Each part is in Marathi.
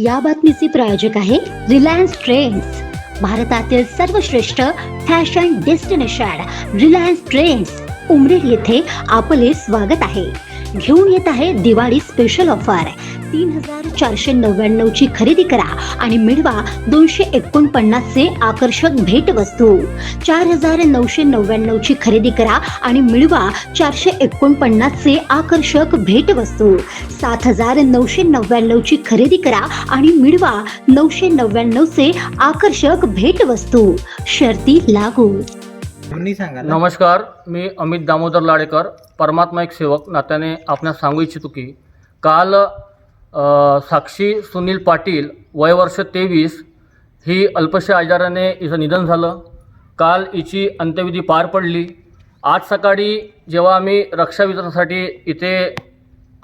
या बातमीचे प्रायोजक आहे रिलायन्स ट्रेंड्स भारतातील सर्वश्रेष्ठ fashion destination Reliance Trends Umred येथे आपले स्वागत आहे. घेऊन येत आहे दिवाळी स्पेशल ऑफर तीन हजार चारशे नव्याण्णवची खरेदी करा आणि मिळवा दोनशे एकोणपन्नासचे आकर्षक भेटवस्तू. चार हजार नऊशे नव्याण्णवची खरेदी करा आणि मिळवा चारशे एकोणपन्नासचे आकर्षक भेटवस्तू. सात हजार नऊशे नव्याण्णवची खरेदी करा आणि मिळवा नऊशे नव्याण्णवचे आकर्षक भेटवस्तू. शर्ती लागू. नमस्कार मी अमित दामोदर लाडेकर परमात्मा एक सेवक. नात्याने आपणास सांगू इच्छितो की काल साक्षी सुनील पाटील वयवर्ष तेवीस ही अल्पशा आजाराने हिचं निधन झालं. काल हिची अंत्यविधी पार पडली. आज सकाळी जेव्हा आम्ही रक्षा वितरणासाठी इथे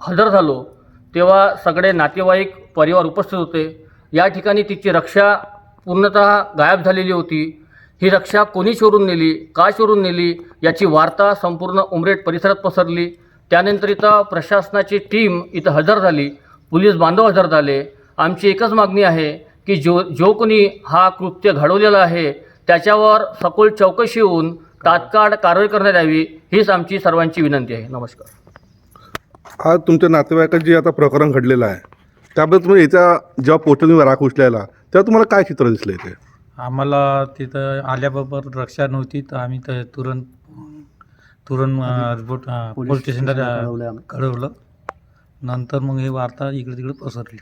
हजर झालो तेव्हा सगळे नातेवाईक परिवार उपस्थित होते. या ठिकाणी तिची रक्षा पूर्णतः गायब झालेली होती. ही रक्षा कोणी चोरून नेली का चोरून नेली याची वार्ता संपूर्ण उमरेट परिसरात पसरली. त्यानंतर इथं प्रशासनाची टीम इथं हजर झाली. पोलीस बांधव हजर झाले. आमची एकच मागणी आहे की जो जो कोणी हा कृत्य घडवलेला आहे त्याच्यावर सखोल चौकशी होऊन तात्काळ कारवाई करण्यात यावी हीच आमची सर्वांची विनंती आहे. नमस्कार. आज तुमच्या नातेवाईकात जे आता प्रकरण घडलेलं आहे. त्याबद्दल तुम्ही याचा जेव्हा तुम्ही राग उचलायला तेव्हा तुम्हाला काय चित्र दिसलं इथे आम्हाला तिथं आल्याबरोबर रक्षा नव्हती तर आम्ही तर तुरंत तुरंत पोलीस स्टेशनला कळवलं नंतर मग हे वार्ता इकडे तिकडे पसरली.